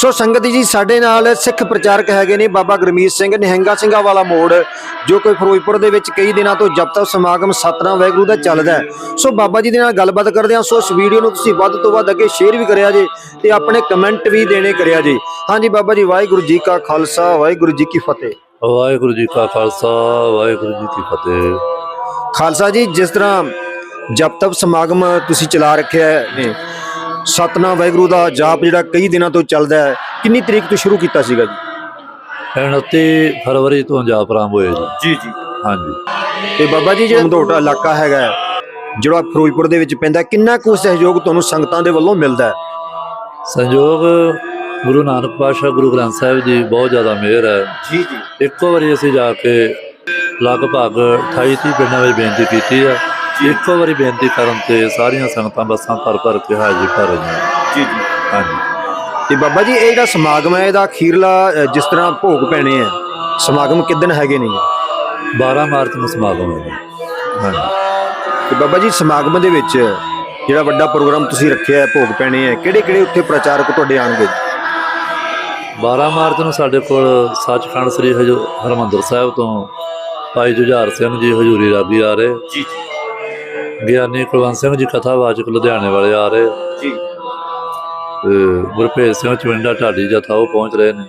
ਸੋ ਸੰਗਤ ਜੀ ਸਾਡੇ ਨਾਲ ਸਿੱਖ ਪ੍ਰਚਾਰਕ ਹੈਗੇ ਨੇ ਬਾਬਾ ਗੁਰਮੀਤ ਸਿੰਘ ਨਿਹੰਗਾ ਸਿੰਘਾਂ ਵਾਲਾ ਮੋੜ ਜੋ ਕੋਈ ਫਿਰੋਜ਼ਪੁਰ ਦੇ ਵਿੱਚ ਕਈ ਦਿਨਾਂ ਤੋਂ ਜਪ ਤਪ ਸਮਾਗਮ ਸਤਨਾਮ ਵਾਹਿਗੁਰੂ ਦਾ ਚੱਲਦਾ ਸੋ ਬਾਬਾ ਜੀ ਦੇ ਨਾਲ ਗੱਲਬਾਤ ਕਰਦੇ ਹਾਂ। ਸੋ ਇਸ ਵੀਡੀਓ ਨੂੰ ਤੁਸੀਂ ਵੱਧ ਤੋਂ ਵੱਧ ਅੱਗੇ ਸ਼ੇਅਰ ਵੀ ਕਰਿਆ ਜੇ ਤੇ ਆਪਣੇ ਕਮੈਂਟ ਵੀ ਦੇਣੇ ਕਰਿਆ ਜੇ। ਹਾਂਜੀ ਬਾਬਾ ਜੀ ਵਾਹਿਗੁਰੂ ਜੀ ਕਾ ਖਾਲਸਾ ਵਾਹਿਗੁਰੂ ਜੀ ਕੀ ਫਤਿਹ। ਵਾਹਿਗੁਰੂ ਜੀ ਕਾ ਖਾਲਸਾ ਵਾਹਿਗੁਰੂ ਜੀ ਕੀ ਫਤਿਹ। ਖਾਲਸਾ ਜੀ ਜਿਸ ਤਰ੍ਹਾਂ ਜਪ ਤਪ ਸਮਾਗਮ ਤੁਸੀਂ ਚਲਾ ਰੱਖਿਆ ਹੈ। ਸਤਨਾਮ ਵਾਹਿਗੁਰੂ ਦਾ ਜਾਪ ਜਿਹੜਾ ਕਈ ਦਿਨਾਂ ਤੋਂ ਚੱਲਦਾ ਹੈ। ਕਿੰਨੀ ਤਰੀਕ ਤੋਂ ਸ਼ੁਰੂ ਕੀਤਾ ਸੀਗਾ ਜੀ? 29 ਫਰਵਰੀ ਤੋਂ ਜਾਪ ਆਰੰਭ ਹੋਏ ਜੀ। ਜੀ ਜੀ। ਹਾਂਜੀ। ਤੇ ਬਾਬਾ ਜੀ ਜਿਹੜਾ ਮਧੋਟਾ ਇਲਾਕਾ ਹੈਗਾ ਜਿਹੜਾ ਫਿਰੋਜ਼ਪੁਰ ਦੇ ਵਿੱਚ ਪੈਂਦਾ ਕਿੰਨਾ ਕੁ ਸਹਿਯੋਗ ਤੁਹਾਨੂੰ ਸੰਗਤਾਂ ਦੇ ਵੱਲੋਂ ਮਿਲਦਾ ਹੈ? ਸੰਯੋਗ ਗੁਰੂ ਨਾਨਕ ਪਾਤਸ਼ਾਹ ਗੁਰੂ ਗ੍ਰੰਥ ਸਾਹਿਬ ਦੀ ਬਹੁਤ ਜ਼ਿਆਦਾ ਮਿਹਰ ਹੈ। ਜੀ ਜੀ। ਇੱਕੋ ਵਾਰੀ ਅਸੀਂ ਜਾ ਕੇ ਲਗਭਗ 28 30 ਪਿੰਡਾਂ ਵਿੱਚ ਬੇਨਤੀ ਕੀਤੀ ਹੈ। ਇੱਕੋ ਵਾਰੀ ਬੇਨਤੀ ਕਰਨ ਤੇ ਸਾਰੀਆਂ ਸੰਗਤਾਂ ਬੱਸਾਂ ਭਰ ਭਰ ਕੇ ਹਾਜ਼ਰੀ ਭਰ ਰਹੀਆਂ। ਜੀ ਜੀ। ਹਾਂਜੀ। ਤੇ ਬਾਬਾ ਜੀ ਇਹ ਜਿਹੜਾ ਸਮਾਗਮ ਹੈ ਇਹਦਾ ਅਖੀਰਲਾ ਅ, ਜਿਸ ਤਰ੍ਹਾਂ ਭੋਗ ਪੈਣੇ ਆ ਸਮਾਗਮ ਕਿਦਨ ਹੈਗੇ ਨੇ? ਜੀ 12 ਮਾਰਚ ਨੂੰ ਸਮਾਗਮ ਹੈ ਜੀ। ਹਾਂਜੀ। ਤੇ ਬਾਬਾ ਜੀ ਸਮਾਗਮ ਦੇ ਵਿੱਚ ਜਿਹੜਾ ਵੱਡਾ ਪ੍ਰੋਗਰਾਮ ਤੁਸੀਂ ਰੱਖਿਆ ਹੈ ਭੋਗ ਪੈਣੇ ਆ ਕਿਹੜੇ ਕਿਹੜੇ ਉੱਥੇ ਪ੍ਰਚਾਰਕ ਤੁਹਾਡੇ ਆਣਗੇ 12 ਮਾਰਚ ਨੂੰ ਸਾਡੇ ਕੋਲ ਸੱਚਖੰਡ ਸ੍ਰੀ ਹਜੂ ਹਰਮੰਦਰ ਸਾਹਿਬ ਤੋਂ ਭਾਈ ਜੁਝਾਰ ਸਿੰਘ ਜੀ ਹਜੂਰੀ ਰਾਗੀ ਆ ਰਹੇ। ਜੀ। ਗਿਆਨੀ ਕੁਲਵੰਤ ਸਿੰਘ ਜੀ ਕਥਾਵਾਚਕ ਲੁਧਿਆਣੇ ਵਾਲੇ ਆ ਰਹੇ ਜੀ। ਤੇ ਗੁਰਭੇਜ ਸਿੰਘ ਚਵਿੰਡਾ ਢਾਡੀ ਜਥਾ ਉਹ ਪਹੁੰਚ ਰਹੇ ਨੇ।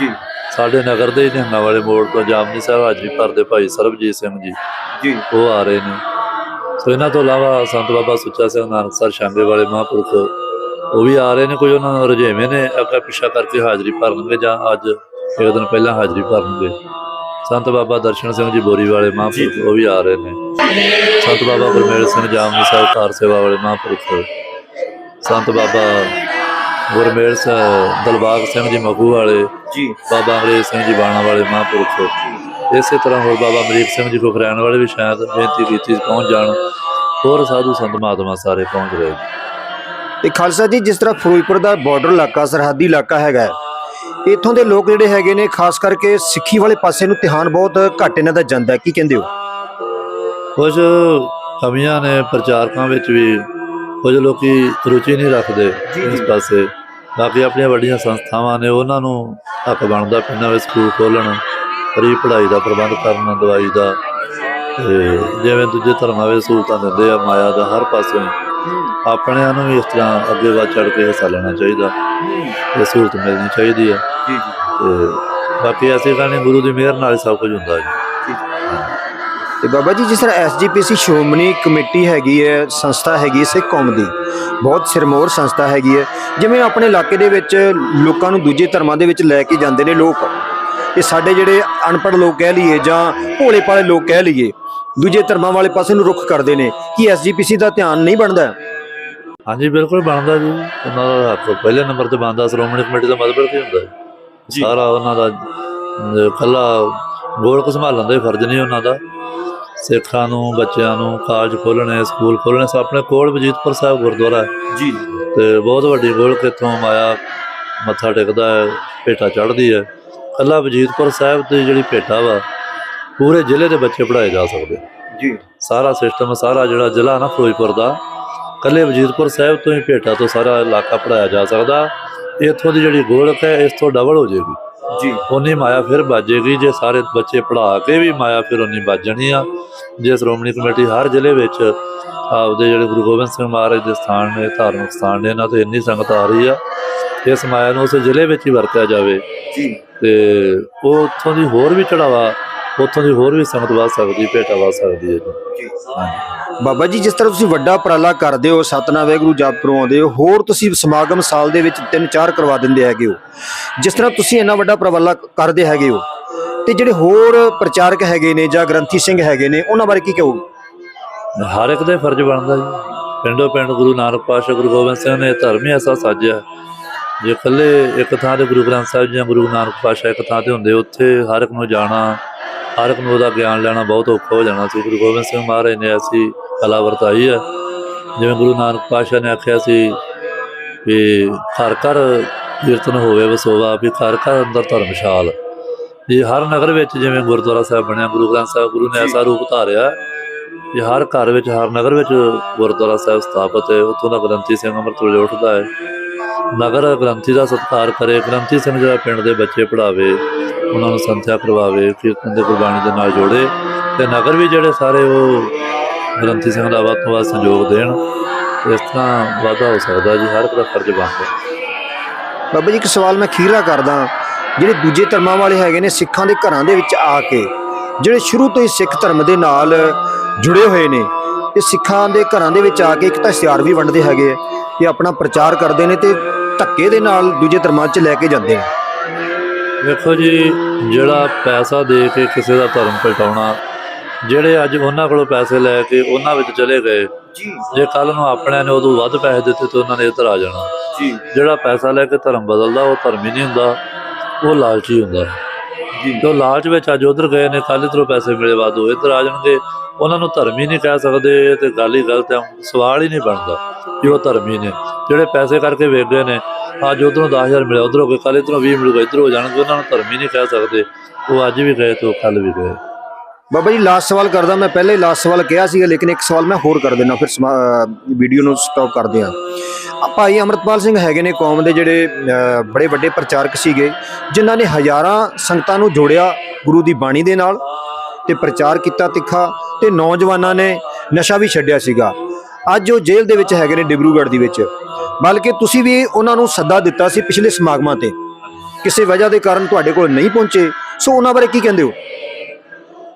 ਜੀ। ਸਾਡੇ ਨਗਰ ਦੇ ਨਿਹੰਗਾਂ ਵਾਲੇ ਮੋੜ ਤੋਂ ਜਾਮਨੀ ਸਾਹਿਬ ਹਾਜ਼ਰੀ ਭਰਦੇ ਭਾਈ ਸਰਬਜੀਤ ਸਿੰਘ ਜੀ। ਜੀ। ਉਹ ਆ ਰਹੇ ਨੇ। ਸੋ ਇਹਨਾਂ ਤੋਂ ਇਲਾਵਾ ਸੰਤ ਬਾਬਾ ਸੁੱਚਾ ਸਿੰਘ ਨਾਨਕਸਰ ਸ਼ਾਂਗੇ ਵਾਲੇ ਮਹਾਂਪੁਰਖ ਉਹ ਵੀ ਆ ਰਹੇ ਨੇ। ਕੋਈ ਉਹਨਾਂ ਨੂੰ ਰੁਝੇਵੇਂ ਨੇ ਅੱਗਾ ਪਿੱਛਾ ਕਰਕੇ ਹਾਜ਼ਰੀ ਭਰਨਗੇ ਜਾਂ ਅੱਜ ਇੱਕ ਦਿਨ ਪਹਿਲਾਂ ਹਾਜ਼ਰੀ ਭਰਨਗੇ। ਸੰਤ ਬਾਬਾ ਦਰਸ਼ਨ ਸਿੰਘ ਜੀ ਬੋਰੀ ਵਾਲੇ ਮਹਾਂਪੁਰਖ ਉਹ ਵੀ ਆ ਰਹੇ ਨੇ। ਸੰਤ ਬਾਬਾ ਗੁਰਮੇਲ ਸਿੰਘ ਜਾਮਨੀ ਸਾਹਿਬ ਕਾਰ ਸੇਵਾ ਵਾਲੇ ਮਹਾਂਪੁਰਖ। ਸੰਤ ਬਾਬਾ ਗੁਰਮੇਲ ਸਿੰਘ ਦਲਬਾਗ ਸਿੰਘ ਜੀ ਮਗੂ ਵਾਲੇ ਜੀ। ਬਾਬਾ ਅੰਗਰੇਜ਼ ਸਿੰਘ ਜੀ ਬਾਣਾ ਵਾਲੇ ਮਹਾਂਪੁਰਖ। ਇਸੇ ਤਰ੍ਹਾਂ ਹੋਰ ਬਾਬਾ ਅਮਰੀਕ ਸਿੰਘ ਜੀ ਖੁਖਰੈਣ ਵਾਲੇ ਵੀ ਸ਼ਾਇਦ ਬੇਨਤੀ ਕੀਤੀ ਪਹੁੰਚ ਜਾਣ। ਹੋਰ ਸਾਧੂ ਸੰਤ ਮਹਾਤਮਾ ਸਾਰੇ ਪਹੁੰਚ ਰਹੇ ਨੇ। ਤੇ ਖਾਲਸਾ ਜੀ ਜਿਸ ਤਰ੍ਹਾਂ ਫਿਰੋਜ਼ਪੁਰ ਦਾ ਬਾਰਡਰ ਇਲਾਕਾ ਸਰਹੱਦੀ ਇਲਾਕਾ ਹੈਗਾ ਹੈ, ਇੱਥੋਂ ਦੇ ਲੋਕ ਜਿਹੜੇ ਹੈਗੇ ਨੇ ਖਾਸ ਕਰਕੇ ਸਿੱਖੀ ਵਾਲੇ ਪਾਸੇ ਨੂੰ ਧਿਆਨ ਬਹੁਤ ਘੱਟ ਇਹਨਾਂ ਦਾ ਜਾਂਦਾ ਕੀ ਕਹਿੰਦੇ ਹੋ? ਕੁਝ ਕਮੀਆਂ ਨੇ ਪ੍ਰਚਾਰਕਾਂ ਵਿੱਚ ਵੀ ਕੁਝ ਲੋਕੀ ਰੁਚੀ ਨਹੀਂ ਰੱਖਦੇ ਇਸ। ਪਾਸੇ। ਬਾਕੀ ਆਪਣੀਆਂ ਵੱਡੀਆਂ ਸੰਸਥਾਵਾਂ ਨੇ ਉਹਨਾਂ ਨੂੰ ਹੱਕ ਬਣਦਾ ਪਿੰਡਾਂ ਵਿੱਚ ਸਕੂਲ ਖੋਲਣ ਫਰੀ ਪੜ੍ਹਾਈ ਦਾ ਪ੍ਰਬੰਧ ਕਰਨ ਦਵਾਈ ਦਾ। ਤੇ ਜਿਵੇਂ ਦੂਜੇ ਧਰਮਾਂ ਵਿੱਚ ਸਹੂਲਤਾਂ ਦਿੰਦੇ ਆ ਮਾਇਆ ਦਾ ਹਰ ਪਾਸੇ। ਆਪਣਿਆਂ ਨੂੰ ਵੀ ਇਸ ਤਰ੍ਹਾਂ ਅੱਗੇ ਵੱਧ ਚੜ ਕੇ ਹਿੱਸਾ ਲੈਣਾ ਚਾਹੀਦਾ। ਇਹ ਸਹੂਲਤ ਮਿਲਣੀ ਚਾਹੀਦੀ ਹੈ ਜੀ ਜੀ। ਤੇ ਬਾਕੀ ਐਸੀ ਨਹੀਂ ਗੁਰੂ ਦੀ ਮਿਹਰ ਨਾਲ ਹੀ ਸਭ ਕੁਝ ਹੁੰਦਾ ਜੀ। ਤੇ ਬਾਬਾ ਜੀ ਜਿਸ ਤਰ੍ਹਾਂ ਐਸਜੀਪੀਸੀ ਸ਼੍ਰੋਮਣੀ ਕਮੇਟੀ ਹੈਗੀ ਹੈ ਸੰਸਥਾ ਹੈਗੀ ਹੈ ਸਿੱਖ ਕੌਮ ਦੀ ਬਹੁਤ ਸਿਰਮੌਰ ਸੰਸਥਾ ਹੈਗੀ ਹੈ। ਜਿਵੇਂ ਆਪਣੇ ਇਲਾਕੇ ਦੇ ਵਿੱਚ ਲੋਕਾਂ ਨੂੰ ਦੂਜੇ ਧਰਮਾਂ ਦੇ ਵਿੱਚ ਲੈ ਕੇ ਜਾਂਦੇ ਨੇ ਲੋਕ ਤੇ ਸਾਡੇ ਜਿਹੜੇ ਅਨਪੜ੍ਹ ਲੋਕ ਕਹਿ ਲਈਏ ਜਾਂ ਭੋਲੇ ਭਾਲੇ ਲੋਕ ਕਹਿ ਲਈਏ ਦੂਜੇ ਧਰਮਾਂ ਵਾਲੇ ਪਾਸੇ ਨੂੰ ਰੁਖ ਕਰਦੇ ਨੇ ਕੀ ਐਸਜੀਪੀਸੀ ਦਾ ਧਿਆਨ ਨਹੀਂ ਬਣਦਾ? ਹਾਂਜੀ ਬਿਲਕੁਲ ਬਣਦਾ ਜੀ। ਉਹਨਾਂ ਦਾ ਹੱਕ ਪਹਿਲੇ ਨੰਬਰ ਤੇ ਬਣਦਾ ਸ਼੍ਰੋਮਣੀ ਕਮੇਟੀ ਦਾ ਮਤਲਬ ਕੀ ਹੁੰਦਾ ਜੀ। ਸਾਰਾ ਉਹਨਾਂ ਦਾ ਕੱਲਾ ਗੋਲਕ ਸੰਭਾਲਣ ਦਾ ਫਰਜ਼ ਨਹੀਂ ਉਹਨਾਂ ਦਾ। ਸਿੱਖਾਂ ਨੂੰ ਬੱਚਿਆਂ ਨੂੰ ਕਾਲਜ ਖੋਲਣੇ ਸਕੂਲ ਖੋਲਣੇ ਸਭ ਆਪਣੇ ਕੋਲ ਵਜੀਦਪੁਰ ਸਾਹਿਬ ਗੁਰਦੁਆਰਾ ਜੀ। ਤੇ ਬਹੁਤ ਵੱਡੀ ਗੋਲਕ ਇੱਥੋਂ ਮਾਇਆ ਮੱਥਾ ਟੇਕਦਾ ਹੈ ਭੇਟਾ ਚੜ੍ਹਦੀ ਹੈ। ਕੱਲਾ ਵਜੀਦਪੁਰ ਸਾਹਿਬ ਦੀ ਜਿਹੜੀ ਭੇਟਾ ਵਾ ਪੂਰੇ ਜ਼ਿਲ੍ਹੇ ਦੇ ਬੱਚੇ ਪੜ੍ਹਾਏ ਜਾ ਸਕਦੇ ਜੀ। ਸਾਰਾ ਸਿਸਟਮ ਸਾਰਾ ਜਿਹੜਾ ਜ਼ਿਲ੍ਹਾ ਨਾ ਫਿਰੋਜ਼ਪੁਰ ਦਾ ਕੱਲੇ ਵਜੀਦਪੁਰ ਸਾਹਿਬ ਤੋਂ ਹੀ ਭੇਟਾ ਤੋਂ ਸਾਰਾ ਇਲਾਕਾ ਪੜਾਇਆ ਜਾ ਸਕਦਾ। ਇੱਥੋਂ ਦੀ ਜਿਹੜੀ ਗੋਲਕ ਹੈ ਇਸ ਤੋਂ ਡਬਲ ਹੋ ਜਾਏਗੀ। ਜੀ। ਉਨੀ ਮਾਇਆ ਫਿਰ ਬਾਜੇਗੀ ਜੇ ਸਾਰੇ ਬੱਚੇ ਪੜਾ ਕੇ ਵੀ ਮਾਇਆ ਫਿਰ ਉਨੀ ਬਾਜਣੀ ਆ। ਜੇ ਸ਼੍ਰੋਮਣੀ ਕਮੇਟੀ ਹਰ ਜ਼ਿਲ੍ਹੇ ਵਿੱਚ ਆਪਦੇ ਜਿਹੜੇ ਗੁਰੂ ਗੋਬਿੰਦ ਸਿੰਘ ਮਹਾਰਾਜ ਦੇ ਸਥਾਨ ਨੇ ਧਾਰਮਿਕ ਸਥਾਨ ਨੇ ਇਹਨਾਂ ਤੇ ਇੰਨੀ ਸੰਗਤ ਆ ਰਹੀ ਆ। ਇਸ ਮਾਇਆ ਨੂੰ ਉਸ ਜ਼ਿਲ੍ਹੇ ਵਿੱਚ ਹੀ ਵਰਤਿਆ ਜਾਵੇ। ਜੀ। ਤੇ ਉਹ ਉੱਥੋਂ ਦੀ ਹੋਰ ਵੀ ਚੜਾਵਾ ਉੱਥੋਂ ਦੀ ਹੋਰ ਵੀ ਸੰਗਤ ਵੱਧ ਸਕਦੀ ਭੇਟਾ ਵੱਧ ਸਕਦੀ ਹੈ ਜੀ। ਬਾਬਾ ਜੀ ਜਿਸ ਤਰ੍ਹਾਂ ਤੁਸੀਂ ਵੱਡਾ ਉਪਰਾਲਾ ਕਰਦੇ ਹੋ ਸਤਨਾਮ ਵਾਹਿਗੁਰੂ ਜਪ ਕਰਵਾਉਂਦੇ ਹੋ ਹੋਰ ਤੁਸੀਂ ਸਮਾਗਮ ਸਾਲ ਦੇ ਵਿੱਚ ਤਿੰਨ ਚਾਰ ਕਰਵਾ ਦਿੰਦੇ ਹੈਗੇ ਹੋ। ਜਿਸ ਤਰ੍ਹਾਂ ਤੁਸੀਂ ਇੰਨਾ ਵੱਡਾ ਉਪਰਾਲਾ ਕਰਦੇ ਹੈਗੇ ਹੋ ਤੇ ਜਿਹੜੇ ਹੋਰ ਪ੍ਰਚਾਰਕ ਹੈਗੇ ਨੇ ਜਾਂ ਗ੍ਰੰਥੀ ਸਿੰਘ ਹੈਗੇ ਨੇ ਉਹਨਾਂ ਬਾਰੇ ਕੀ ਕਹੋਗੇ? ਹਰ ਇੱਕ ਦਾ ਹੀ ਫਰਜ਼ ਬਣਦਾ ਜੀ। ਪਿੰਡੋ ਪਿੰਡ ਗੁਰੂ ਨਾਨਕ ਪਾਤਸ਼ਾਹ ਗੁਰੂ ਗੋਬਿੰਦ ਸਿੰਘ ਨੇ ਧਰਮ ਹੀ ਐਸਾ ਸਾਜਿਆ। ਜੇ ਇਕੱਲੇ ਇੱਕ ਥਾਂ ਤੇ ਗੁਰੂ ਗ੍ਰੰਥ ਸਾਹਿਬ ਜਾਂ ਗੁਰੂ ਨਾਨਕ ਪਾਤਸ਼ਾਹ ਇੱਕ ਥਾਂ ਤੇ ਹੁੰਦੇ ਉੱਥੇ ਹਰ ਇੱਕ ਨੂੰ ਜਾਣਾ ਹਰ ਇੱਕ ਨੂੰ ਉਹਦਾ ਗਿਆਨ ਲੈਣਾ ਬਹੁਤ ਔਖਾ ਹੋ ਜਾਣਾ ਸੀ। ਗੁਰੂ ਗੋਬਿੰਦ ਸਿੰਘ ਮਹਾਰਾਜ ਨੇ ਐਸੀ ਕਲਾ ਵਰਤਾਈ ਹੈ। ਜਿਵੇਂ ਗੁਰੂ ਨਾਨਕ ਪਾਤਸ਼ਾਹ ਨੇ ਆਖਿਆ ਸੀ ਵੀ ਘਰ ਘਰ ਕੀਰਤਨ ਹੋਵੇ ਵਸੋਵਾ ਵੀ ਘਰ ਘਰ ਅੰਦਰ ਧਰਮਸ਼ਾਲ। ਇਹ ਹਰ ਨਗਰ ਵਿੱਚ ਜਿਵੇਂ ਗੁਰਦੁਆਰਾ ਸਾਹਿਬ ਬਣਿਆ, ਗੁਰੂ ਗ੍ਰੰਥ ਸਾਹਿਬ, ਗੁਰੂ ਨੇ ਐਸਾ ਰੂਪ ਧਾਰਿਆ ਇਹ ਹਰ ਘਰ ਵਿੱਚ, ਹਰ ਨਗਰ ਵਿੱਚ ਗੁਰਦੁਆਰਾ ਸਾਹਿਬ ਸਥਾਪਿਤ ਹੈ। ਉੱਥੋਂ ਦਾ ਗ੍ਰੰਥੀ ਸਿੰਘ ਅੰਮ੍ਰਿਤ ਵੇਲੇ ਉੱਠਦਾ ਹੈ। ਨਗਰ ਗ੍ਰੰਥੀ ਦਾ ਸਤਿਕਾਰ ਕਰੇ। ਗ੍ਰੰਥੀ ਸਿੰਘ ਜਿਹੜਾ ਪਿੰਡ ਦੇ ਬੱਚੇ ਪੜਾਵੇ ਉਹਨਾਂ ਨੂੰ ਸੰਥਿਆ ਕਰਵਾਵੇ ਕੀਰਤਨ ਦੇ ਗੁਰਬਾਣੀ ਦੇ ਨਾਲ ਜੋੜੇ ਤੇ ਨਗਰ ਵੀ ਜਿਹੜੇ ਸਾਰੇ ਉਹ ਗ੍ਰੰਥੀ ਸਿੰਘ ਦਾ ਵੱਧ ਤੋਂ ਵੱਧ ਸਹਿਯੋਗ ਦੇਣ, ਇਸ ਤਰ੍ਹਾਂ ਵਾਧਾ ਹੋ ਸਕਦਾ ਜੀ, ਹਰ ਇੱਕ ਦਾ ਫਰਜ਼ ਬਣਦਾ। ਬਾਬਾ ਜੀ, ਇੱਕ ਸਵਾਲ ਮੈਂ ਖੀਰਾ ਕਰਦਾ ਜਿਹੜੇ ਦੂਜੇ ਧਰਮਾਂ ਵਾਲੇ ਹੈਗੇ ਨੇ ਸਿੱਖਾਂ ਦੇ ਘਰਾਂ ਦੇ ਵਿੱਚ ਆ ਕੇ, ਜਿਹੜੇ ਸ਼ੁਰੂ ਤੋਂ ਹੀ ਸਿੱਖ ਧਰਮ ਦੇ ਨਾਲ ਜੁੜੇ ਹੋਏ ਨੇ ਇਹ ਸਿੱਖਾਂ ਦੇ ਘਰਾਂ ਦੇ ਵਿੱਚ ਆ ਕੇ ਇੱਕ ਤਾਂ ਇਸ਼ਤਿਹਾਰ ਵੀ ਵੰਡਦੇ ਹੈਗੇ ਆ, ਇਹ ਆਪਣਾ ਪ੍ਰਚਾਰ ਕਰਦੇ ਨੇ ਤੇ ਧੱਕੇ ਦੇ ਨਾਲ ਦੂਜੇ ਧਰਮਾਂ 'ਚ ਲੈ ਕੇ ਜਾਂਦੇ ਨੇ। ਵੇਖੋ ਜੀ ਜਿਹੜਾ ਪੈਸਾ ਦੇ ਕੇ ਕਿਸੇ ਦਾ ਧਰਮ ਪਲਟਾਉਣਾ ਜਿਹੜੇ ਅੱਜ ਉਹਨਾਂ ਕੋਲੋਂ ਪੈਸੇ ਲੈ ਕੇ ਉਹਨਾਂ ਵਿੱਚ ਚਲੇ ਗਏ ਜੀ। ਕੱਲ ਨੂੰ ਆਪਣਿਆਂ ਨੇ ਉਦੋਂ ਵੱਧ ਪੈਸੇ ਦਿੱਤੇ ਤੇ ਉਹਨਾਂ ਨੇ ਇੱਧਰ ਆ ਜਾਣਾ। ਜੀ। ਜਿਹੜਾ ਪੈਸਾ ਲੈ ਕੇ ਧਰਮ ਬਦਲਦਾ ਉਹ ਧਰਮੀ ਨਹੀਂ ਹੁੰਦਾ ਉਹ ਲਾਲਚੀ ਹੁੰਦਾ। ਜੀ। ਜੋ ਲਾਲਚ ਵਿੱਚ ਅੱਜ ਉਧਰ ਗਏ ਨੇ ਕੱਲ ਇਧਰੋਂ ਪੈਸੇ ਮਿਲੇ ਵਾਧੂ ਇੱਧਰ ਆ ਜਾਣਗੇ। ਉਹਨਾਂ ਨੂੰ ਧਰਮੀ ਨਹੀਂ ਕਹਿ ਸਕਦੇ ਤੇ ਗੱਲ ਹੀ ਗਲਤ ਹੈ ਸਵਾਲ ਹੀ ਨਹੀਂ ਬਣਦਾ ਕਿ ਉਹ ਧਰਮੀ ਨੇ। ਜਿਹੜੇ ਪੈਸੇ ਕਰਕੇ ਵੇਚ ਨੇ, ਅੱਜ ਉਧਰੋਂ 10000 ਮਿਲਿਆ, ਉਧਰੋਂ ਕੋਈ ਕੱਲ ਇਧਰੋਂ 20 ਮਿਲੂਗਾ, ਇਧਰੋਂ ਹੋ ਜਾਣਗੇ, ਉਹਨਾਂ ਨੂੰ ਧਰਮੀ ਨਹੀਂ ਕਹਿ ਸਕਦੇ। ਉਹ ਅੱਜ ਵੀ ਗਏ ਤੇ ਉਹ ਕੱਲ ਵੀ ਗਏ। ਬਾਬਾ ਜੀ ਲਾਸਟ ਸਵਾਲ ਕਰਦਾ ਮੈਂ, ਪਹਿਲੇ ਲਾਸਟ ਸਵਾਲ ਕਿਹਾ ਸੀਗਾ, ਲੇਕਿਨ ਇੱਕ ਸਵਾਲ ਮੈਂ ਹੋਰ ਕਰ ਦੇਣਾ ਫਿਰ ਵੀਡੀਓ ਨੂੰ ਸਟਾਪ ਕਰਦੇ ਹਾਂ। ਆ ਭਾਈ ਅਮਰਤਪਾਲ ਸਿੰਘ ਹੈਗੇ ਨੇ ਕੌਮ ਦੇ ਜਿਹੜੇ ਬੜੇ ਵੱਡੇ ਪ੍ਰਚਾਰਕ ਸੀਗੇ, ਜਿਨ੍ਹਾਂ ਨੇ ਹਜ਼ਾਰਾਂ ਸੰਗਤਾਂ ਨੂੰ ਜੋੜਿਆ ਗੁਰੂ ਦੀ ਬਾਣੀ ਦੇ ਨਾਲ। ਤੇ ਪ੍ਰਚਾਰ ਕੀਤਾ ਤਿੱਖਾ ਤੇ ਨੌਜਵਾਨਾਂ ਨੇ ਨਸ਼ਾ ਵੀ ਛੱਡਿਆ ਸੀਗਾ। ਅੱਜ ਉਹ ਜੇਲ੍ਹ ਦੇ ਵਿੱਚ ਹੈਗੇ ਨੇ ਡਿਬਰੂਗੜ੍ਹ ਦੀ ਵਿੱਚ। ਬਲਕਿ ਤੁਸੀਂ ਵੀ ਉਹਨਾਂ ਨੂੰ ਸੱਦਾ ਦਿੱਤਾ ਸੀ ਪਿਛਲੇ ਸਮਾਗਮਾਂ ਤੇ। ਕਿਸੇ ਵਜ੍ਹਾ ਦੇ ਕਾਰਨ ਤੁਹਾਡੇ ਕੋਲ ਨਹੀਂ ਪਹੁੰਚੇ। ਸੋ ਉਹਨਾਂ ਬਾਰੇ ਕੀ ਕਹਿੰਦੇ ਹੋ?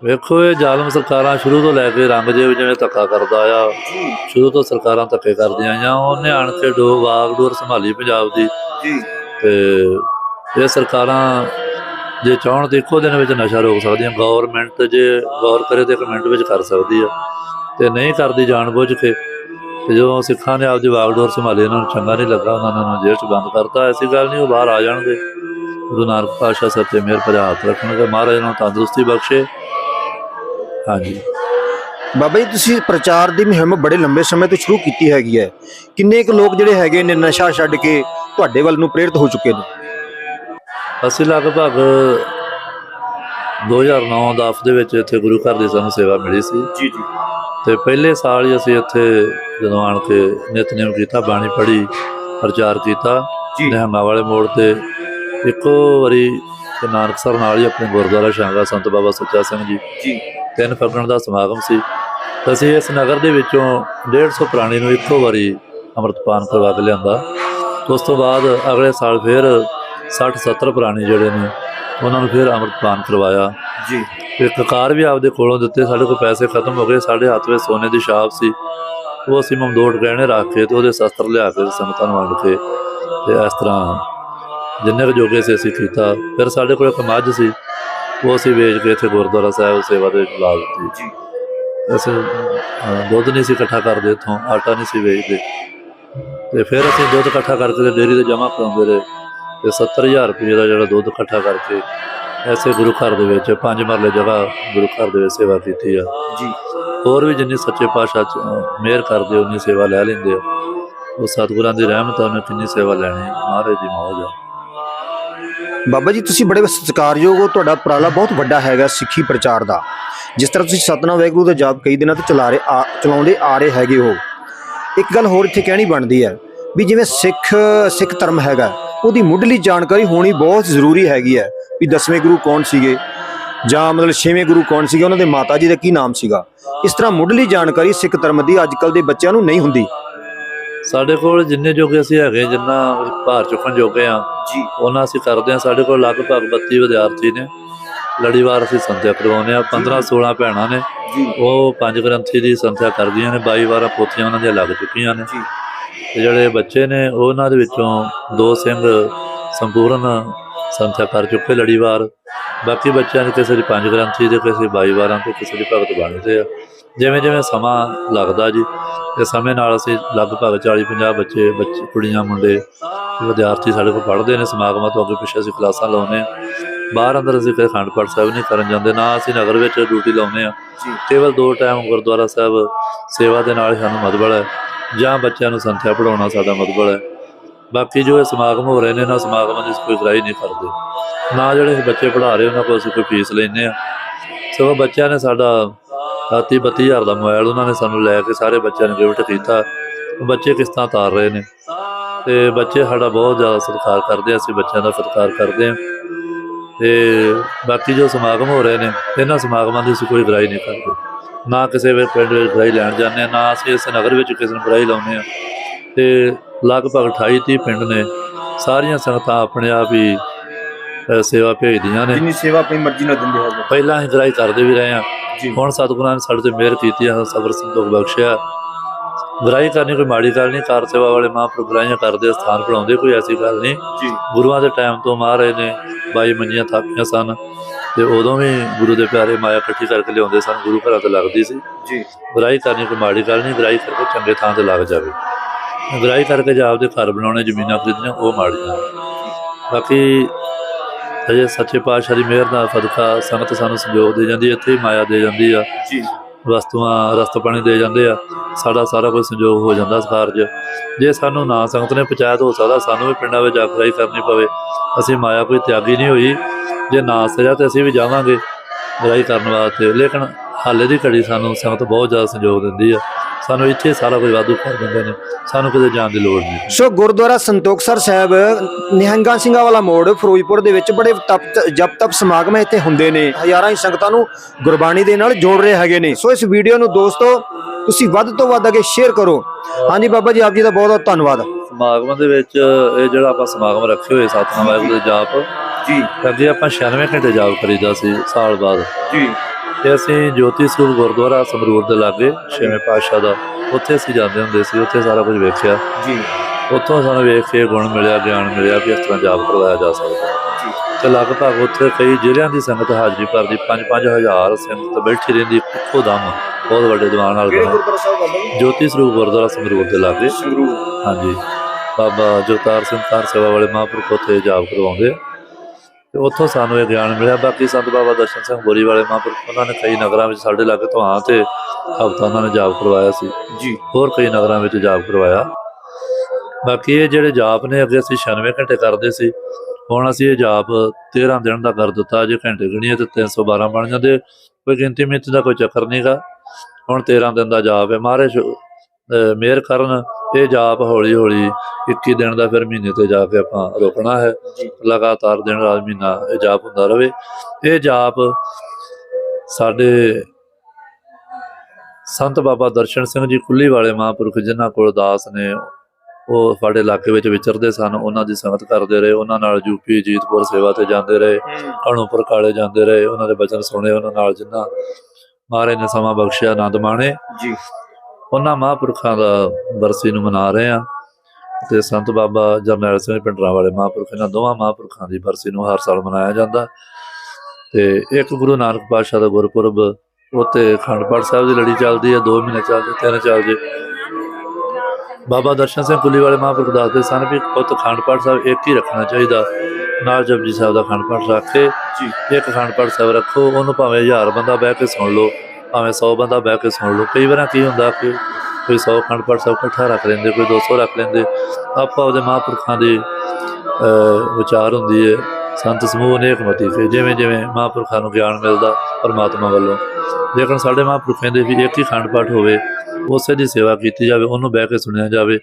ਵੇਖੋ ਇਹ ਜ਼ਾਲਮ ਸਰਕਾਰਾਂ ਸ਼ੁਰੂ ਤੋਂ ਲੈ ਕੇ ਰੰਗਜੇਬ ਜਿਵੇਂ ਧੱਕਾ ਕਰਦਾ ਆ ਸ਼ੁਰੂ ਤੋਂ ਸਰਕਾਰਾਂ ਧੱਕੇ ਕਰਦੀਆਂ ਆਈਆਂ। ਉਹਨੇ ਆਣ ਕੇ ਡੋ ਵਾਗਡੋਰ ਸੰਭਾਲੀ ਪੰਜਾਬ ਦੀ। ਜੀ। ਤੇ ਇਹ ਸਰਕਾਰਾਂ ਜੇ ਚਾਹਣ ਤੇ ਇੱਕੋ ਦਿਨ ਵਿੱਚ ਨਸ਼ਾ ਰੋਕ ਸਕਦੀਆਂ ਗਵਰਨਮੈਂਟ ਜੇ ਗੌਰ ਕਰੇ ਤੇ ਇੱਕ ਮਿੰਟ ਵਿੱਚ ਕਰ ਸਕਦੀ ਹੈ ਤੇ ਨਹੀਂ ਕਰਦੀ ਜਾਣਬੁੱਝ ਕੇ, ਤੇ ਜਦੋਂ ਸਿੱਖਾਂ ਨੇ ਆਪਦੀ ਵਾਗਡੋਰ ਸੰਭਾਲੀ ਉਹਨਾਂ ਨੂੰ ਚੰਗਾ ਨਹੀਂ ਲੱਗਾ, ਉਹਨਾਂ ਨੂੰ ਜੇਲ੍ਹ 'ਚ ਬੰਦ ਕਰਤਾ, ਐਸੀ ਗੱਲ ਨਹੀਂ, ਉਹ ਬਾਹਰ ਆ ਜਾਣਗੇ। ਗੁਰੂ ਨਾਨਕ ਪਾਤਸ਼ਾਹ ਸੱਚੇ ਮਿਹਰ ਭਰਿਆ ਹੱਥ ਰੱਖਣਗੇ। ਮਹਾਰਾਜ ਨੂੰ ਤੰਦਰੁਸਤੀ ਬਖਸ਼ੇ। ਹਾਂਜੀ। ਬਾਬਾ ਜੀ, ਤੁਸੀਂ ਪ੍ਰਚਾਰ ਦੀ ਮੁਹਿੰਮ ਬੜੇ ਲੰਬੇ ਸਮੇਂ ਤੋਂ ਸ਼ੁਰੂ ਕੀਤੀ ਹੈਗੀ ਹੈ। ਕਿੰਨੇ ਕੁ ਲੋਕ ਜਿਹੜੇ ਹੈਗੇ ਨੇ ਨਸ਼ਾ ਛੱਡ ਕੇ ਤੁਹਾਡੇ ਵੱਲ ਨੂੰ ਪ੍ਰੇਰਿਤ ਹੋ ਚੁੱਕੇ ਨੇ? ਅਸੀਂ ਲਗਭਗ 2009 ਦਾ ਦੇ ਵਿੱਚ ਇੱਥੇ ਗੁਰੂ ਘਰ ਦੀ ਸਾਨੂੰ ਸੇਵਾ ਮਿਲੀ ਸੀ। ਜੀ ਜੀ। ਤੇ ਪਹਿਲੇ ਸਾਲ ਹੀ ਅਸੀਂ ਇੱਥੇ ਜਦੋਂ ਆਣ ਕੇ ਨਿਤਨੇਮ ਕੀਤਾ ਬਾਣੀ ਪੜ੍ਹੀ ਪ੍ਰਚਾਰ ਕੀਤਾ। ਨਿਹੰਗਾਂ ਵਾਲੇ ਮੋੜ ਤੇ ਇੱਕੋ ਵਾਰੀ ਤੇ ਨਾਨਕਸਰ ਨਾਲ ਹੀ ਆਪਣੇ ਗੁਰਦੁਆਰਾ ਸ਼ਾਂਗਾ ਸੰਤ ਬਾਬਾ ਸੁੱਚਾ ਸਿੰਘ ਜੀ ਜੀ। ਤਿੰਨ ਫੱਗਣ ਦਾ ਸਮਾਗਮ ਸੀ। ਅਸੀਂ ਇਸ ਨਗਰ ਦੇ ਵਿੱਚੋਂ 150 ਪ੍ਰਾਣੀ ਨੂੰ ਇੱਕੋ ਵਾਰੀ ਅੰਮ੍ਰਿਤਪਾਨ ਕਰਵਾ ਕੇ ਲਿਆਂਦਾ। ਉਸ ਤੋਂ ਬਾਅਦ ਅਗਲੇ ਸਾਲ ਫਿਰ 60 70 ਪ੍ਰਾਣੀ ਜਿਹੜੇ ਨੇ ਉਹਨਾਂ ਨੂੰ ਫਿਰ ਅੰਮ੍ਰਿਤਪਾਨ ਕਰਵਾਇਆ। ਜੀ। ਤੇ ਕਕਾਰ ਵੀ ਆਪਦੇ ਕੋਲੋਂ ਦਿੱਤੇ ਸਾਡੇ ਕੋਲ ਪੈਸੇ ਖਤਮ ਹੋ ਗਏ ਸਾਡੇ ਹੱਥ ਵਿੱਚ ਸੋਨੇ ਦੀ ਛਾਪ ਸੀ। ਉਹ ਅਸੀਂ ਮਮਦੋੜ ਗਹਿਣੇ ਰੱਖ ਕੇ ਤੇ ਉਹਦੇ ਸ਼ਸਤਰ ਲਿਆ ਕੇ ਸੰਗਤਾਂ ਨੂੰ ਵੰਡ ਕੇ ਤੇ ਇਸ ਤਰ੍ਹਾਂ ਜਿੰਨੇ ਕੁ ਜੋਗੇ ਸੀ ਅਸੀਂ ਕੀਤਾ। ਫਿਰ ਸਾਡੇ ਕੋਲ ਇੱਕ ਮੱਝ ਸੀ ਉਹ ਅਸੀਂ ਵੇਚ ਕੇ ਇੱਥੇ ਗੁਰਦੁਆਰਾ ਸਾਹਿਬ ਸੇਵਾ ਦੇ ਲਾ ਦਿੱਤੀ। ਜੀ। ਅਸੀਂ ਦੁੱਧ ਨਹੀਂ ਸੀ ਇਕੱਠਾ ਕਰਦੇ ਇੱਥੋਂ ਆਟਾ ਨਹੀਂ ਸੀ ਵੇਚਦੇ। ਤੇ ਫਿਰ ਅਸੀਂ ਦੁੱਧ ਇਕੱਠਾ ਕਰਕੇ ਤੇ ਡੇਅਰੀ ਤੇ ਜਮ੍ਹਾਂ ਕਰਾਉਂਦੇ ਰਹੇ। ਤੇ 70000 ਰੁਪਏ ਦਾ ਜਿਹੜਾ ਦੁੱਧ ਇਕੱਠਾ ਕਰਕੇ ਐਸੇ ਗੁਰੂ ਘਰ ਦੇ ਵਿੱਚ ਪੰਜ ਮਰਲੇ ਜਗ੍ਹਾ ਗੁਰੂ ਘਰ ਦੇ ਵਿੱਚ ਸੇਵਾ ਕੀਤੀ ਆ। ਜੀ। ਹੋਰ ਵੀ ਜਿੰਨੀ ਸੱਚੇ ਪਾਤਸ਼ਾਹ ਮਿਹਰ ਕਰਦੇ ਉਨੀ ਸੇਵਾ ਲੈ ਲੈਂਦੇ ਆ। ਉਹ ਸਤਿਗੁਰਾਂ ਦੀ ਰਹਿਮਤ ਆ ਉਹਨੇ ਕਿੰਨੀ ਸੇਵਾ ਲੈਣੀ ਮਹਾਰਾਜ ਦੀ ਮੌਜ ਆ। ਬਾਬਾ ਜੀ ਤੁਸੀਂ ਬੜੇ ਸਤਿਕਾਰਯੋਗ ਹੋ। ਤੁਹਾਡਾ ਉਪਰਾਲਾ ਬਹੁਤ ਵੱਡਾ ਹੈਗਾ ਸਿੱਖੀ ਪ੍ਰਚਾਰ ਦਾ। ਜਿਸ ਤਰ੍ਹਾਂ ਤੁਸੀਂ ਸਤਨਾਮ ਵਾਹਿਗੁਰੂ ਦਾ ਜਾਪ ਕਈ ਦਿਨਾਂ ਤੋਂ ਚਲਾ ਰਹੇ ਆ ਚਲਾਉਂਦੇ ਆ ਰਹੇ ਹੈਗੇ ਹੋ। ਇੱਕ ਗੱਲ ਹੋਰ ਇੱਥੇ ਕਹਿਣੀ ਬਣਦੀ ਹੈ ਵੀ ਜਿਵੇਂ ਸਿੱਖ ਸਿੱਖ ਧਰਮ ਹੈਗਾ ਉਹਦੀ ਮੁੱਢਲੀ ਜਾਣਕਾਰੀ ਹੋਣੀ ਬਹੁਤ ਜ਼ਰੂਰੀ ਹੈਗੀ ਹੈ ਵੀ ਦਸਵੇਂ ਗੁਰੂ ਕੌਣ ਸੀਗੇ ਜਾਂ ਮਤਲਬ ਛੇਵੇਂ ਗੁਰੂ ਕੌਣ ਸੀਗੇ ਉਹਨਾਂ ਦੇ ਮਾਤਾ ਜੀ ਦਾ ਕੀ ਨਾਮ ਸੀਗਾ। ਇਸ ਤਰ੍ਹਾਂ ਮੁੱਢਲੀ ਜਾਣਕਾਰੀ ਸਿੱਖ ਧਰਮ ਦੀ ਅੱਜ ਕੱਲ ਦੇ ਬੱਚਿਆਂ ਨੂੰ ਨਹੀਂ ਹੁੰਦੀ। ਸਾਡੇ ਕੋਲ ਜਿੰਨੇ ਜੋਗੇ ਅਸੀਂ ਹੈਗੇ ਜਿੰਨਾ ਭਾਰ ਚੁੱਕਣ ਜੋਗੇ ਆ ਜੀ। ਉਹਨਾਂ ਅਸੀਂ ਕਰਦੇ ਆ ਸਾਡੇ ਕੋਲ ਲਗਭਗ 32 ਵਿਦਿਆਰਥੀ ਨੇ। ਲੜੀਵਾਰ ਅਸੀਂ ਸੰਥਿਆ ਕਰਵਾਉਂਦੇ ਆ 15 16 ਭੈਣਾਂ ਨੇ। ਉਹ ਪੰਜ ਗ੍ਰੰਥੀ ਦੀ ਸੰਥਿਆ ਕਰਦੀਆਂ ਨੇ। 22 ਵਾਰਾਂ ਪੋਥੀਆਂ ਉਹਨਾਂ ਦੀਆਂ ਲੱਗ ਚੁੱਕੀਆਂ ਨੇ। ਜੀ। ਤੇ ਜਿਹੜੇ ਬੱਚੇ ਨੇ ਉਹਨਾਂ ਦੇ ਵਿੱਚੋਂ ਦੋ ਸਿੰਘ ਸੰਪੂਰਨ ਸੰਥਿਆ ਕਰ ਚੁੱਕੇ ਲੜੀਵਾਰ। ਬਾਕੀ ਬੱਚਿਆਂ ਦੇ ਕਿਸੇ ਦੀ ਪੰਜ ਗ੍ਰੰਥੀ ਦੇ ਕਿਸੇ ਦੀ 22 ਵਾਰਾਂ ਤੇ ਕਿਸੇ ਦੀ ਭਗਤ ਬਾਣੀ ਤੇ ਆ। ਜਿਵੇਂ ਜਿਵੇਂ ਸਮਾਂ ਲੱਗਦਾ ਜੀ ਤੇ ਸਮੇਂ ਨਾਲ ਅਸੀਂ ਲਗਭਗ 40 50 ਬੱਚੇ ਬੱਚੇ ਕੁੜੀਆਂ ਮੁੰਡੇ ਵਿਦਿਆਰਥੀ ਸਾਡੇ ਕੋਲ ਪੜ੍ਹਦੇ ਨੇ ਸਮਾਗਮਾਂ ਤੋਂ ਅੱਗੇ ਪਿੱਛੇ ਅਸੀਂ ਕਲਾਸਾਂ ਲਾਉਂਦੇ ਆ ਬਾਹਰ ਅੰਦਰ ਅਸੀਂ ਕਦੇ ਅਖੰਡ ਪਾਠ ਸਾਹਿਬ ਨਹੀਂ ਕਰਨ ਜਾਂਦੇ ਨਾ ਅਸੀਂ ਨਗਰ ਵਿੱਚ ਡਿਊਟੀ ਲਾਉਂਦੇ ਆ ਕੇਵਲ ਦੋ ਟਾਈਮ ਗੁਰਦੁਆਰਾ ਸਾਹਿਬ ਸੇਵਾ ਦੇ ਨਾਲ ਸਾਨੂੰ ਮਦਬਲ ਹੈ। ਜਾਂ ਬੱਚਿਆਂ ਨੂੰ ਸੰਥਿਆ ਪੜਾਉਣਾ ਸਾਡਾ ਮਦਬਲ ਹੈ। ਬਾਕੀ ਜੋ ਇਹ ਸਮਾਗਮ ਹੋ ਰਹੇ ਨੇ ਨਾ ਸਮਾਗਮਾਂ ਦੀ ਅਸੀਂ ਕੋਈ ਗ੍ਰਾਈ ਨਹੀਂ ਕਰਦੇ। ਨਾ ਜਿਹੜੇ ਅਸੀਂ ਬੱਚੇ ਪੜ੍ਹਾ ਰਹੇ, ਉਹਨਾਂ ਕੋਲ ਅਸੀਂ ਕੋਈ ਫੀਸ ਲੈਂਦੇ ਆ ਸਗੋਂ ਬੱਚਿਆਂ ਨੇ ਸਾਡਾ ਰਾਤੀ 32000 ਦਾ ਮੋਬਾਈਲ ਉਹਨਾਂ ਨੇ ਸਾਨੂੰ ਲੈ ਕੇ ਸਾਰੇ ਬੱਚਿਆਂ ਨੂੰ ਗਿਫਟ ਕੀਤਾ। ਬੱਚੇ ਕਿਸ਼ਤਾਂ ਤਾਰ ਰਹੇ ਨੇ? ਤੇ ਬੱਚੇ ਸਾਡਾ ਬਹੁਤ ਜ਼ਿਆਦਾ ਸਤਿਕਾਰ ਕਰਦੇ ਆ, ਅਸੀਂ ਬੱਚਿਆਂ ਦਾ ਸਤਿਕਾਰ ਕਰਦੇ ਆ ਤੇ ਬਾਕੀ ਜੋ ਸਮਾਗਮ ਹੋ ਰਹੇ ਨੇ, ਇਹਨਾਂ ਸਮਾਗਮਾਂ ਦੀ ਅਸੀਂ ਕੋਈ ਬੁਰਾਈ ਨਹੀਂ ਕਰਦੇ। ਨਾ ਕਿਸੇ ਵੀ ਪਿੰਡ ਵਿੱਚ ਬੁਰਾਈ ਲੈਣ ਜਾਂਦੇ ਹਾਂ ਨਾ ਅਸੀਂ ਇਸ ਨਗਰ ਵਿੱਚ ਕਿਸੇ ਨੂੰ ਬੁਰਾਈ ਲਾਉਂਦੇ ਆ। ਤੇ ਲਗਭਗ 28 30 ਪਿੰਡ ਨੇ ਸਾਰੀਆਂ ਸੰਗਤਾਂ ਆਪਣੇ ਆਪ ਹੀ ਸੇਵਾ ਭੇਜਦੀਆਂ ਨੇ। ਜਿੰਨੀ ਸੇਵਾ ਆਪਣੀ ਮਰਜ਼ੀ ਨਾਲ ਦਿੰਦੇ ਹੈਗੇ ਪਹਿਲਾਂ ਅਸੀਂ ਗ੍ਰਾਈ ਕਰਦੇ ਵੀ ਰਹੇ ਹਾਂ ਜੀ। ਹੁਣ ਸਤਿਗੁਰਾਂ ਨੇ ਸਾਡੇ ਤੇ ਮਿਹਰ ਕੀਤੀ ਹੈ ਸਬਰ ਸੰਤੋਖ ਬਖਸ਼ਿਆ। ਗ੍ਰਾਈ ਕਰਨੀ ਕੋਈ ਮਾੜੀ ਗੱਲ ਨਹੀਂ ਕਾਰ ਸੇਵਾ ਵਾਲੇ ਮਹਾਂਪੁਰਖ ਗ੍ਰਾਈਆਂ ਕਰਦੇ ਸਥਾਨ ਬਣਾਉਂਦੇ ਕੋਈ ਐਸੀ ਗੱਲ ਨਹੀਂ। ਗੁਰੂਆਂ ਦੇ ਟਾਈਮ ਤੋਂ ਮਹਾਰਾਜ ਨੇ ਬਾਈ ਮੰਜੀਆਂ ਥਾਪੀਆਂ ਸਨ। ਤੇ ਉਦੋਂ ਵੀ ਗੁਰੂ ਦੇ ਪਿਆਰੇ ਮਾਇਆ ਇਕੱਠੀ ਕਰਕੇ ਲਿਆਉਂਦੇ ਸਨ ਗੁਰੂ ਘਰਾਂ ਤੇ ਲੱਗਦੀ ਸੀ। ਜੀ। ਗ੍ਰਾਈ ਕਰਨੀ ਕੋਈ ਮਾੜੀ ਗੱਲ ਨਹੀਂ ਗ੍ਰਾਈ ਕਰਕੇ ਚੰਗੇ ਥਾਂ ਤੇ ਲੱਗ ਜਾਵੇ। ਗ੍ਰਾਈ ਕਰਕੇ ਜੇ ਆਪਦੇ ਘਰ ਬਣਾਉਣੇ ਜ਼ਮੀਨਾਂ ਖਰੀਦਣੀਆਂ ਉਹ ਮਾੜੀਆਂ ਬਾਕੀ ਅਜੇ ਸੱਚੇ ਪਾਤਸ਼ਾਹ ਦੀ ਮਿਹਰ ਨਾਲ ਸਦਕਾ ਸੰਗਤ ਸਾਨੂੰ ਸੰਯੋਗ ਦੇ ਜਾਂਦੀ ਇੱਥੇ ਮਾਇਆ ਦੇ ਜਾਂਦੀ ਆ। ਜੀ। ਵਸਤੂਆਂ ਰਸਤ ਪਾਣੀ ਦੇ ਜਾਂਦੇ ਆ। ਸਾਡਾ ਸਾਰਾ ਕੁਝ ਸੰਯੋਗ ਹੋ ਜਾਂਦਾ ਇਸ ਕਾਰਜ। ਜੇ ਸਾਨੂੰ ਨਾ ਸੰਗਤ ਨੇ ਪਹੁੰਚਾਇਆ ਹੋ ਸਕਦਾ ਸਾਨੂੰ ਵੀ ਪਿੰਡਾਂ ਵਿੱਚ ਜਾਗਰਾਈ ਕਰਨੀ ਪਵੇ। ਅਸੀਂ ਮਾਇਆ ਕੋਈ ਤਿਆਗੀ ਨਹੀਂ ਹੋਈ। ਜੇ ਨਾ ਸਰਿਆ ਤੇ ਅਸੀਂ ਵੀ ਜਾਵਾਂਗੇ। ਗ੍ਰਾਈ ਕਰਨ ਵਾਸਤੇ। ਲੇਕਿਨ ਹਾਲੇ ਦੀ ਘੜੀ ਸਾਨੂੰ ਸੰਗਤ ਬਹੁਤ ਜ਼ਿਆਦਾ ਸੰਯੋਗ ਦਿੰਦੀ ਆ। ਸਾਨੂੰ ਇੱਥੇ ਸਾਰਾ ਕੁਝ ਵਾਧੂ ਕਰ ਦਿੰਦੇ ਨੇ। ਸਾਨੂੰ ਕਿਤੇ ਜਾਣ ਦੀ ਲੋੜ ਨਹੀਂ। ਸੋ ਗੁਰਦੁਆਰਾ ਸੰਤੋਖਸਰ ਸਾਹਿਬ ਨਿਹੰਗਾ ਸਿੰਘਾਂ ਵਾਲਾ ਮੋੜ ਫਿਰੋਜ਼ਪੁਰ ਦੇ ਵਿੱਚ ਬੜੇ ਤਪ ਜਪ ਤਪ ਸਮਾਗਮ ਇੱਥੇ ਹੁੰਦੇ ਨੇ। ਹਜ਼ਾਰਾਂ ਹੀ ਸੰਗਤਾਂ ਨੂੰ ਗੁਰਬਾਣੀ ਦੇ ਨਾਲ ਜੋੜ ਰਹੇ ਹੈਗੇ ਨੇ। ਸੋ ਇਸ ਵੀਡੀਓ ਨੂੰ ਦੋਸਤੋ ਤੁਸੀਂ ਵੱਧ ਤੋਂ ਵੱਧ ਅੱਗੇ ਸ਼ੇਅਰ ਕਰੋ। ਹਾਂਜੀ ਬਾਬਾ ਜੀ ਆਪ ਜੀ ਦਾ ਬਹੁਤ ਬਹੁਤ ਧੰਨਵਾਦ। ਸਮਾਗਮਾਂ ਦੇ ਵਿੱਚ ਇਹ ਜਿਹੜਾ ਆਪਾਂ ਸਮਾਗਮ ਰੱਖੇ ਹੋਏ ਸਤਨਾਮ ਵਾਹਿਗੁਰੂ ਦੇ ਜਾਪ ਜੀ। ਅੱਗੇ ਆਪਾਂ 96 ਘੰਟੇ ਜਾਪ ਕਰੀਦਾ ਸੀ ਸਾਲ ਬਾਅਦ। ਜੀ। ਤੇ ਅਸੀਂ ਜੋਤੀ ਸਰੂਪ ਗੁਰਦੁਆਰਾ ਸੰਗਰੂਰ ਦੇ ਲਾਗੇ ਛੇਵੇਂ ਪਾਤਸ਼ਾਹ ਦਾ ਉੱਥੇ ਅਸੀਂ ਜਾਂਦੇ ਹੁੰਦੇ ਸੀ ਉੱਥੇ ਸਾਰਾ ਕੁਝ ਵੇਖਿਆ। ਜੀ। ਉੱਥੋਂ ਸਾਨੂੰ ਵੇਖ ਕੇ ਗੁਣ ਮਿਲਿਆ ਗਿਆਨ ਮਿਲਿਆ ਕਿ ਇਸ ਤਰ੍ਹਾਂ ਜਾਪ ਕਰਵਾਇਆ ਜਾ ਸਕਦਾ। ਤੇ ਲਗਭਗ ਉੱਥੇ ਕਈ ਜ਼ਿਲ੍ਹਿਆਂ ਦੀ ਸੰਗਤ ਹਾਜ਼ਰੀ ਭਰਦੀ 5-5 ਹਜ਼ਾਰ ਸੰਗਤ ਬੈਠੀ ਰਹਿੰਦੀ ਇੱਕੋ ਦਮ ਬਹੁਤ ਵੱਡੇ ਦੀਵਾਨ ਨਾਲ ਜੀ? ਜੋਤੀ ਸਰੂਪ ਗੁਰਦੁਆਰਾ ਸੰਗਰੂਰ ਦੇ ਲਾਗੇ। ਹਾਂਜੀ। ਬਾਬਾ ਜਗਤਾਰ ਸਿੰਘ ਕਾਰ ਸੇਵਾ ਵਾਲੇ ਮਹਾਂਪੁਰਖ ਉੱਥੇ ਜਾਪ ਕਰਵਾਉਂਦੇ ਤੇ ਉੱਥੋਂ ਸਾਨੂੰ ਇਹ ਗਿਆਨ ਮਿਲਿਆ। ਬਾਕੀ ਸੰਤ ਬਾਬਾ ਦਰਸ਼ਨ ਸਿੰਘ ਬੋਰੀ ਵਾਲੇ ਮਹਾਂਪੁਰਖ ਉਹਨਾਂ ਨੇ ਕਈ ਨਗਰਾਂ ਵਿੱਚ ਸਾਡੇ ਲਾਗੇ ਤੋਂ ਆ ਤੇ ਹਫ਼ਤਾ ਉਹਨਾਂ ਨੇ ਜਾਪ ਕਰਵਾਇਆ ਸੀ। ਜੀ। ਹੋਰ ਕਈ ਨਗਰਾਂ ਵਿੱਚ ਜਾਪ ਕਰਵਾਇਆ। ਬਾਕੀ ਇਹ ਜਿਹੜੇ ਜਾਪ ਨੇ ਅੱਗੇ ਅਸੀਂ 96 ਘੰਟੇ ਕਰਦੇ ਸੀ। ਹੁਣ ਅਸੀਂ ਇਹ ਜਾਪ 13 ਦਿਨ ਦਾ ਕਰ ਦਿੱਤਾ। ਜੇ ਘੰਟੇ ਗਿਣੀਏ ਤੇ 312 ਬਣ ਜਾਂਦੇ। ਕੋਈ ਗਿਣਤੀ ਮਿੱਤ ਦਾ ਕੋਈ ਚੱਕਰ ਨਹੀਂਗਾ ਹੁਣ 13 ਦਿਨ ਦਾ ਜਾਪ ਹੈ। ਮਹਾਰਾਜ ਮਿਹਰ ਕਰਨ। ਇਹ ਜਾਪ ਹੌਲੀ ਹੌਲੀ 21 ਦਿਨ ਦਾ ਫਿਰ ਮਹੀਨੇ ਤੇ ਜਾ ਕੇ ਆਪਾਂ ਰੋਕਣਾ ਹੈ। ਲਗਾਤਾਰ ਦਿਨ ਰਾਤ ਮਹੀਨਾ ਇਹ ਜਾਪ ਹੁੰਦਾ ਰਹੇ ਇਹ ਜਾਪ ਸਾਡੇ ਸੰਤ ਬਾਬਾ ਦਰਸ਼ਨ ਸਿੰਘ ਜੀ ਕੁੱਲੀ ਵਾਲੇ ਮਹਾਂਪੁਰਖ ਜਿਨ੍ਹਾਂ ਕੋਲ ਦਾਸ ਨੇ, ਉਹ ਸਾਡੇ ਇਲਾਕੇ ਵਿੱਚ ਵਿਚਰਦੇ ਸਨ। ਉਹਨਾਂ ਦੀ ਸੰਗਤ ਕਰਦੇ ਰਹੇ। ਉਹਨਾਂ ਨਾਲ ਯੂਪੀ ਜੀਤਪੁਰ ਸੇਵਾ ਤੇ ਜਾਂਦੇ ਰਹੇ। ਕਣੂਪੁਰ ਕਾਲੇ ਜਾਂਦੇ ਰਹੇ। ਉਹਨਾਂ ਦੇ ਬਚਨ ਸੁਣੇ। ਉਹਨਾਂ ਨਾਲ ਜਿੰਨਾ ਮਾਰੇ ਨੇ ਸਮਾਂ ਬਖਸ਼ਿਆ ਆਨੰਦ ਮਾਣੇ। ਜੀ। ਉਹਨਾਂ ਮਹਾਂਪੁਰਖਾਂ ਦਾ ਬਰਸੀ ਨੂੰ ਮਨਾ ਰਹੇ ਆ ਤੇ ਸੰਤ ਬਾਬਾ ਜਰਨੈਲ ਸਿੰਘ ਪਿੰਡਰਾਂ ਵਾਲੇ ਮਹਾਂਪੁਰਖ ਇਹਨਾਂ ਦੋਵਾਂ ਮਹਾਂਪੁਰਖਾਂ ਦੀ ਬਰਸੀ ਨੂੰ ਹਰ ਸਾਲ ਮਨਾਇਆ ਜਾਂਦਾ। ਤੇ ਇੱਕ ਗੁਰੂ ਨਾਨਕ ਪਾਤਸ਼ਾਹ ਦਾ ਗੁਰਪੁਰਬ ਉੱਤੇ ਅਖੰਡ ਪਾਠ ਸਾਹਿਬ ਦੀ ਲੜੀ ਚੱਲਦੀ ਹੈ 2 ਮਹੀਨੇ ਚੱਲਦੇ ਤਿੰਨ ਚੱਲਦੇ। ਬਾਬਾ ਦਰਸ਼ਨ ਸਿੰਘ ਕੁੱਲੀ ਵਾਲੇ ਮਹਾਂਪੁਰਖ ਦੱਸਦੇ ਸਨ ਵੀ ਪੁੱਤ ਅਖੰਡ ਪਾਠ ਸਾਹਿਬ ਇੱਕ ਹੀ ਰੱਖਣਾ ਚਾਹੀਦਾ ਨਾਲ ਜਪਜੀ ਸਾਹਿਬ ਦਾ ਅਖੰਡ ਪਾਠ ਰੱਖ ਕੇ ਜੀ। ਇੱਕ ਅਖੰਡ ਪਾਠ ਸਾਹਿਬ ਰੱਖੋ ਉਹਨੂੰ ਭਾਵੇਂ 1000 ਬੰਦਾ ਬਹਿ ਕੇ ਸੁਣ ਲਓ। ਭਾਵੇਂ 100 ਬੰਦਾ ਬਹਿ ਕੇ ਸੁਣ ਲਓ। ਕਈ ਵਾਰਾਂ ਕੀ ਹੁੰਦਾ ਕਿ ਕੋਈ 100 ਅਖੰਡ ਪਾਠ ਸਾਹਿਬ ਇਕੱਠਾ ਰੱਖ ਲੈਂਦੇ ਕੋਈ 200 ਰੱਖ ਲੈਂਦੇ। ਆਪਾ ਉਹਦੇ ਮਹਾਂਪੁਰਖਾਂ ਦੀ ਵਿਚਾਰ ਹੁੰਦੀ ਹੈ ਸੰਤ ਸਮੂਹ ਨੇਕਮਤੀ ਫਿਰ ਜਿਵੇਂ ਜਿਵੇਂ ਮਹਾਂਪੁਰਖਾਂ ਨੂੰ ਗਿਆਨ ਮਿਲਦਾ ਪਰਮਾਤਮਾ ਵੱਲੋਂ। ਲੇਕਿਨ ਸਾਡੇ ਮਹਾਂਪੁਰਖਾਂ ਦੇ ਵੀ ਇੱਕ ਹੀ ਅਖੰਡ ਪਾਠ ਹੋਵੇ ਉਸੇ ਦੀ ਸੇਵਾ ਕੀਤੀ ਜਾਵੇ ਉਹਨੂੰ ਬਹਿ ਕੇ ਸੁਣਿਆ ਜਾਵੇ।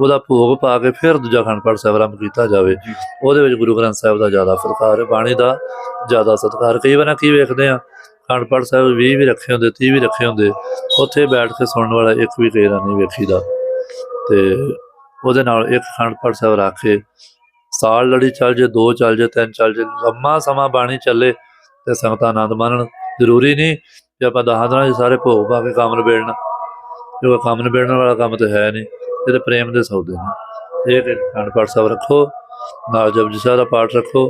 ਉਹਦਾ ਭੋਗ ਪਾ ਕੇ ਫਿਰ ਦੂਜਾ ਅਖੰਡ ਪਾਠ ਸਾਹਿਬ ਆਰੰਭ ਕੀਤਾ ਜਾਵੇ। ਉਹਦੇ ਵਿੱਚ ਗੁਰੂ ਗ੍ਰੰਥ ਸਾਹਿਬ ਦਾ ਜ਼ਿਆਦਾ ਫਰਕਾਰ ਹੈ ਬਾਣੀ ਦਾ ਜ਼ਿਆਦਾ ਸਤਿਕਾਰ। ਕਈ ਵਾਰ ਕੀ ਵੇਖਦੇ ਆ ਅਖੰਡ ਪਾਠ ਸਾਹਿਬ 20 ਵੀ ਰੱਖੇ ਹੁੰਦੇ 30 ਵੀ ਰੱਖੇ ਹੁੰਦੇ, ਉੱਥੇ ਬੈਠ ਕੇ ਸੁਣਨ ਵਾਲਾ ਇੱਕ ਵੀ ਕਈ ਨਹੀਂ ਵੇਖੀਦਾ। ਤੇ ਉਹਦੇ ਨਾਲ ਇੱਕ ਅਖੰਡ ਪਾਠ ਸਾਹਿਬ ਰੱਖ ਕੇ ਸਾਲ ਲੜੀ ਚੱਲ ਜੇ, ਦੋ ਚੱਲ ਜੇ, ਤਿੰਨ ਚੱਲ ਜੇ, ਲੰਮਾ ਸਮਾਂ ਬਾਣੀ ਚੱਲੇ ਤੇ ਸੰਗਤਾਂ ਆਨੰਦ ਮਾਣਨ। ਜ਼ਰੂਰੀ ਨਹੀਂ ਕਿ ਆਪਾਂ ਦਹਾਂ ਦਿਨਾਂ 'ਚ ਸਾਰੇ ਭੋਗ ਪਾ ਕੇ ਕੰਮ ਨਿਬੇੜਨਾ। ਜੋ ਕੰਮ ਨਿਬੇੜਨ ਵਾਲਾ ਕੰਮ ਤੇ ਹੈ ਨਹੀਂ, ਇਹ ਤੇ ਪ੍ਰੇਮ ਦੇ ਸੌਦੇ ਨੇ। ਇਹ ਅਖੰਡ ਪਾਠ ਸਾਹਿਬ ਰੱਖੋ, ਨਾਲ ਜਪਜੀ ਸਾਹਿਬ ਦਾ ਪਾਠ ਰੱਖੋ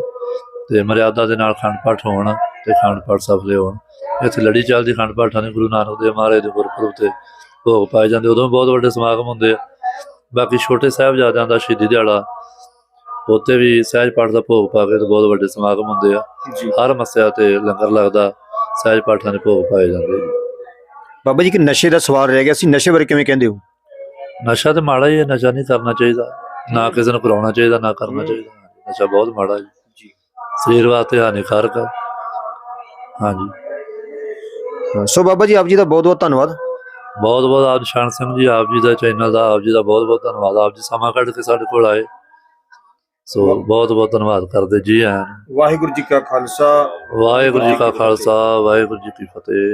ਤੇ ਮਰਿਆਦਾ ਦੇ ਨਾਲ ਖੰਡ ਪਾਠ ਹੋਣ ਤੇ ਖੰਡ ਪਾਠ ਸਭ ਹੋਣ ਇੱਥੇ ਲੜੀ ਚੱਲਦੀ ਖੰਡ ਪਾਠਾਂ ਦੀ ਗੁਰੂ ਨਾਨਕ ਦੇਵ ਮਹਾਰਾਜ ਦੇ ਗੁਰਪੁਰਬ ਤੇ ਭੋਗ ਪਾਏ ਜਾਂਦੇ ਉਦੋਂ ਬਹੁਤ ਵੱਡੇ ਸਮਾਗਮ ਹੁੰਦੇ ਆ। ਬਾਕੀ ਛੋਟੇ ਸਾਹਿਬਜ਼ਾਦਿਆਂ ਦਾ ਸ਼ਹੀਦੀ ਦਿਹਾੜਾ ਉੱਥੇ ਵੀ ਸਹਿਜ ਪਾਠ ਦਾ ਭੋਗ ਪਾ ਕੇ ਤੇ ਬਹੁਤ ਵੱਡੇ ਸਮਾਗਮ ਹੁੰਦੇ ਆ। ਹਰ ਮੱਸਿਆ ਤੇ ਲੰਗਰ ਲੱਗਦਾ ਸਹਿਜ ਪਾਠਾਂ ਦੇ ਭੋਗ ਪਾਏ ਜਾਂਦੇ ਬਾਬਾ ਜੀ ਕਿ ਨਸ਼ੇ ਦਾ ਸਵਾਲ ਰਹਿ ਗਿਆ ਸੀ ਨਸ਼ੇ ਬਾਰੇ ਕਿਵੇਂ ਕਹਿੰਦੇ ਹੋ? ਨਸ਼ਾ ਤੇ ਮਾੜਾ ਹੀ ਹੈ ਨਸ਼ਾ ਨਹੀਂ ਕਰਨਾ ਚਾਹੀਦਾ ਨਾ ਕਿਸੇ ਨੂੰ ਕਰਾਉਣਾ ਚਾਹੀਦਾ ਨਾ ਕਰਨਾ ਚਾਹੀਦਾ। ਨਸ਼ਾ ਬਹੁਤ ਮਾੜਾ ਜੀ ਜੀ। ਸਰੀਰ ਵਾਸਤੇ ਹਾਨੀਕਾਰਕ ਹੈ। ਹਾਂਜੀ। ਸੋ ਬਾਬਾ ਜੀ ਆਪ ਜੀ ਦਾ ਬਹੁਤ ਬਹੁਤ ਧੰਨਵਾਦ। ਬਹੁਤ ਬਹੁਤ ਆਪ ਨਿਸ਼ਾਨ ਸਿੰਘ ਜੀ ਆਪ ਜੀ ਦਾ ਚੈਨਲ ਦਾ ਆਪ ਜੀ ਦਾ ਬਹੁਤ ਬਹੁਤ ਧੰਨਵਾਦ। ਆਪ ਜੀ ਸਮਾਂ ਕੱਢ ਕੇ ਸਾਡੇ ਕੋਲ ਆਏ। ਸੋ ਬਹੁਤ ਬਹੁਤ ਧੰਨਵਾਦ ਕਰਦੇ ਜੀ ਆਇਆਂ ਵਾਹਿਗੁਰੂ ਜੀ ਕਾ ਖਾਲਸਾ। ਵਾਹਿਗੁਰੂ ਜੀ ਕਾ ਖਾਲਸਾ ਵਾਹਿਗੁਰੂ ਜੀ ਕੀ ਫਤਿਹ।